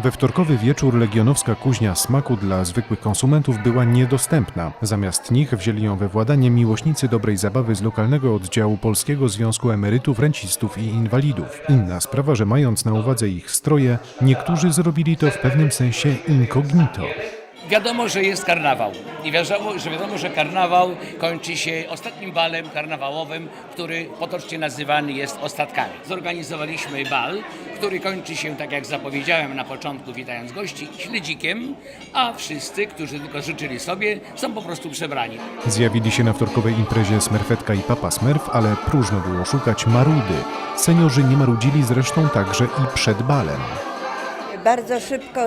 We wtorkowy wieczór legionowska kuźnia smaku dla zwykłych konsumentów była niedostępna. Zamiast nich wzięli ją we władanie miłośnicy dobrej zabawy z lokalnego oddziału Polskiego Związku Emerytów, Rencistów i Inwalidów. Inna sprawa, że mając na uwadze ich stroje, niektórzy zrobili to w pewnym sensie incognito. Wiadomo, że jest karnawał i wiadomo, że wiadomo, że karnawał kończy się ostatnim balem karnawałowym, który potocznie nazywany jest ostatkami. Zorganizowaliśmy bal, który kończy się, tak jak zapowiedziałem na początku, witając gości, śledzikiem, a wszyscy, którzy tylko życzyli sobie, są po prostu przebrani. Zjawili się na wtorkowej imprezie Smerfetka i Papa Smurf, ale próżno było szukać marudy. Seniorzy nie marudzili zresztą także i przed balem. Bardzo szybko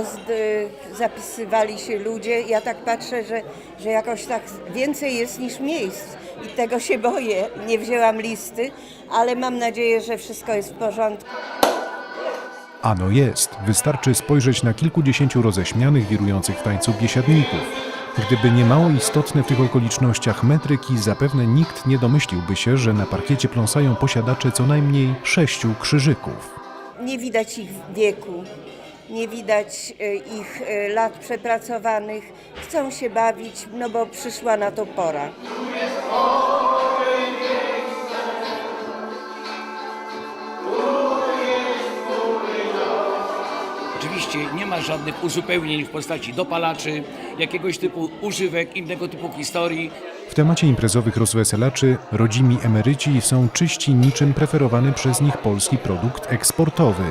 zapisywali się ludzie. Ja tak patrzę, że, że jakoś tak więcej jest niż miejsc i tego się boję. Nie wzięłam listy, ale mam nadzieję, że wszystko jest w porządku. Ano jest, wystarczy spojrzeć na kilkudziesięciu roześmianych, wirujących w tańcu biesiadników. Gdyby nie mało istotne w tych okolicznościach metryki, zapewne nikt nie domyśliłby się, że na parkiecie pląsają posiadacze co najmniej sześciu krzyżyków. Nie widać ich wieku, nie widać y, ich y, lat przepracowanych. Chcą się bawić, no bo przyszła na to pora. Oczywiście nie ma żadnych uzupełnień w postaci dopalaczy, jakiegoś typu używek, innego typu historii. W temacie imprezowych rozweselaczy rodzimi emeryci są czyści niczym preferowany przez nich polski produkt eksportowy.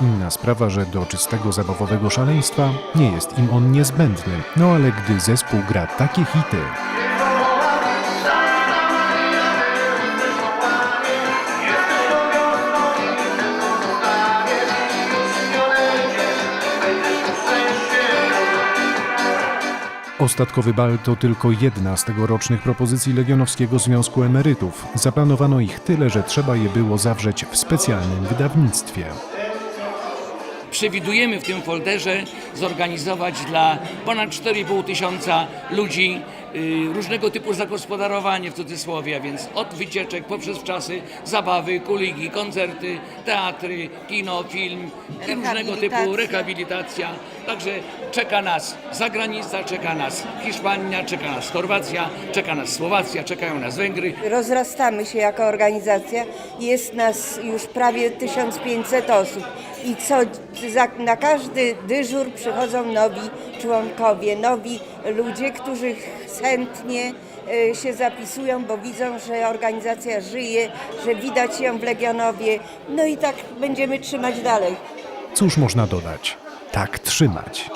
Inna sprawa, że do czystego zabawowego szaleństwa nie jest im on niezbędny. No ale gdy zespół gra takie hity, Ostatkowy bal to tylko jedna z tegorocznych propozycji Legionowskiego Związku Emerytów. Zaplanowano ich tyle, że trzeba je było zawrzeć w specjalnym wydawnictwie. Przewidujemy w tym folderze zorganizować dla ponad 4,5 tysiąca ludzi y, różnego typu zagospodarowanie w cudzysłowie, a więc od wycieczek poprzez wczasy, zabawy, kuligi, koncerty, teatry, kino, film i różnego typu Rehabilitacja. rehabilitacja. Także czeka nas zagranica, czeka nas Hiszpania, czeka nas Chorwacja, czeka nas Słowacja, czekają nas Węgry. Rozrastamy się jako organizacja. Jest nas już prawie 1500 osób i co, za, na każdy dyżur przychodzą nowi członkowie, nowi ludzie, którzy chętnie e, się zapisują, bo widzą, że organizacja żyje, że widać ją w Legionowie. No i tak będziemy trzymać dalej. Cóż można dodać? Tak trzymać.